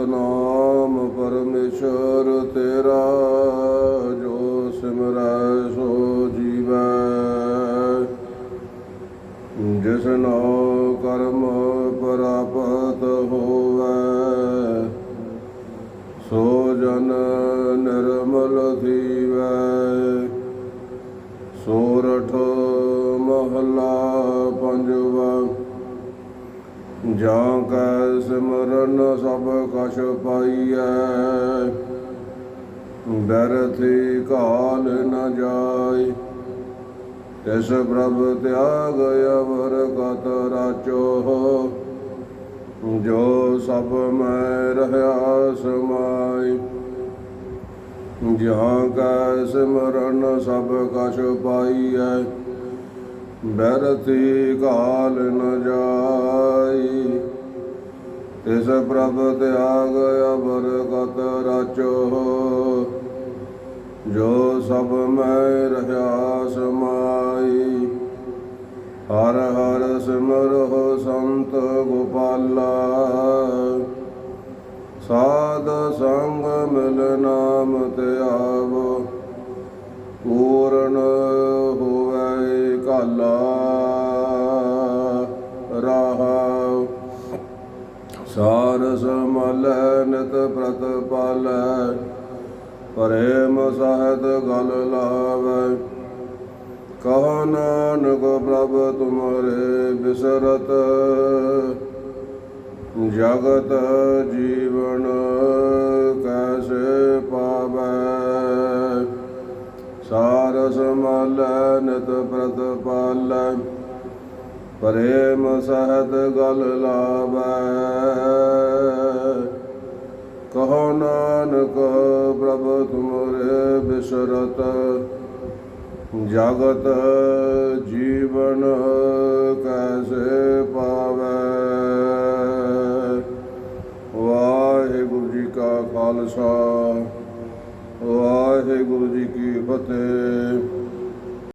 ਸਤਨਾਮ ਪਰਮੇਸ਼ਰ ਤੇਰਾ, ਜੋ ਸਿਮਰੈ ਸੋ ਜੀਵੈ। ਜਿਸਨੋ ਕਰਮ ਪ੍ਰਾਪਤ ਹੋਵੈ, ਸੋ ਜਨ ਨਿਰਮਲ ਥੀਵੈ ਸੋਰਠ ਮਹਲਾ ਪੰਜਵਾ ਜਾਂ ਕੈ ਸਿਮਰਨ ਸਭ ਕਛ ਪਾਈਐ। ਬਰਥੀ ਕਾਲ ਨ ਜਾਏ ਤਿਸ ਪ੍ਰਭ ਤਿਆਗ ਅਵਰ ਕਤ ਰਾਚੋ। ਜੋ ਸਭ ਮੈਂ ਰਹਾ ਸਮਾਈ। ਜਾਂ ਕੈ ਸਿਮਰਨ ਸਭ ਕਛ ਪਾਈਐ। ਬਰਤੀ ਕਾਲ ਨ ਜਾਈ। ਤਿਸ ਪ੍ਰਭ ਤਿਆਗ ਅਵਰ ਕਤ ਰਾਚੋ। ਜੋ ਸਭ ਮੈਂ ਰਹਾ ਸਮਾਈ ਹਰ ਹਰ ਸਿਮਰੋ ਸੰਤ ਗੋਪਾਲਾ। ਸਾਧ ਸੰਗ ਮਿਲ ਨਾਮ ਤੇ ਆਵੋ। ਸਾਰ ਸਮਲ ਨਿਤ ਪ੍ਰਤਪਾਲੈ, ਪ੍ਰੇਮ ਸਹਿਤ ਗਲ ਲਾਵੈ। ਕਹ ਨਾਨਕ ਪ੍ਰਭ ਤੁਮਰੇ ਬਿਸਰਤ, ਜਗਤ ਜੀਵਨ ਕੈਸੇ ਪਾਵੈ। ਸਾਰ ਸਮਲ ਨਿਤ ਪ੍ਰਤਪਾਲੈ ਪ੍ਰੇਮ ਸਹਿਤ ਗਲ ਲਾਵੈ। ਕਹੋ ਨਾਨਕ ਪ੍ਰਭ ਤੁਮਰੇ ਬਿਸਰਤ, ਜਗਤ ਜੀਵਨ ਕੈਸੇ ਪਾਵੈ। ਵਾਹਿਗੁਰੂ ਜੀ ਕਾ ਖਾਲਸਾ, ਵਾਹਿਗੁਰੂ ਜੀ ਕੀ ਫਤਿਹ।